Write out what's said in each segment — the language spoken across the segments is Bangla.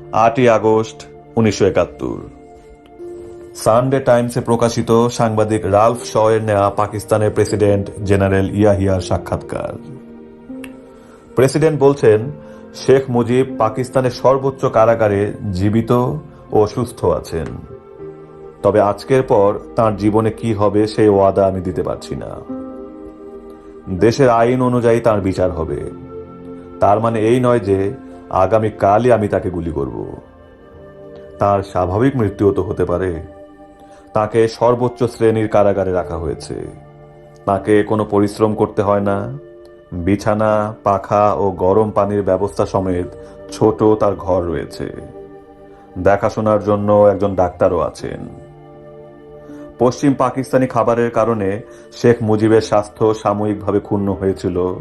আটই আগস্ট, উনিশশো একাত্তর। সানডে টাইমসে প্রকাশিত সাংবাদিক রালফ শয়ের নেওয়া পাকিস্তানের প্রেসিডেন্ট জেনারেল ইয়াহিয়ার সাক্ষাৎকার। প্রেসিডেন্ট বলছেন, শেখ মুজিব পাকিস্তানের সর্বোচ্চ কারাগারে জীবিত ও সুস্থ আছেন। তবে আজকের পর তার জীবনে কি হবে সেই ওয়াদা আমি দিতে পারছি না। দেশের আইন অনুযায়ী তার বিচার হবে। তার মানে এই নয় যে আগামী কালই আমি তাকে গুলি করব। তার স্বাভাবিক মৃত্যুও তো হতে পারে। তাকে সর্বোচ্চ শ্রেণির কারাগারে রাখা হয়েছে। তাকে কোনো পরিশ্রম করতে হয় না। বিছানা, পাখা ও গরম পানির ব্যবস্থা সমেত ছোট তার ঘর রয়েছে। দেখাশোনার জন্য একজন ডাক্তারও আছেন। পশ্চিম পাকিস্তানি খাবারের কারণে শেখ মুজিবের স্বাস্থ্য সাময়িকভাবে ক্ষুণ্ণ হয়েছিল,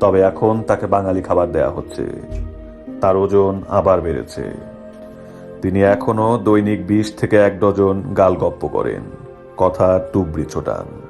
তবে এখন তাকে বাঙালি খাবার দেয়া হচ্ছে। তার ওজন আবার বেড়েছে। তিনি এখনও দৈনিক বিশ থেকে এক ডজন গাল গপ্প করেন। কথা টুবড়ি ছোটান।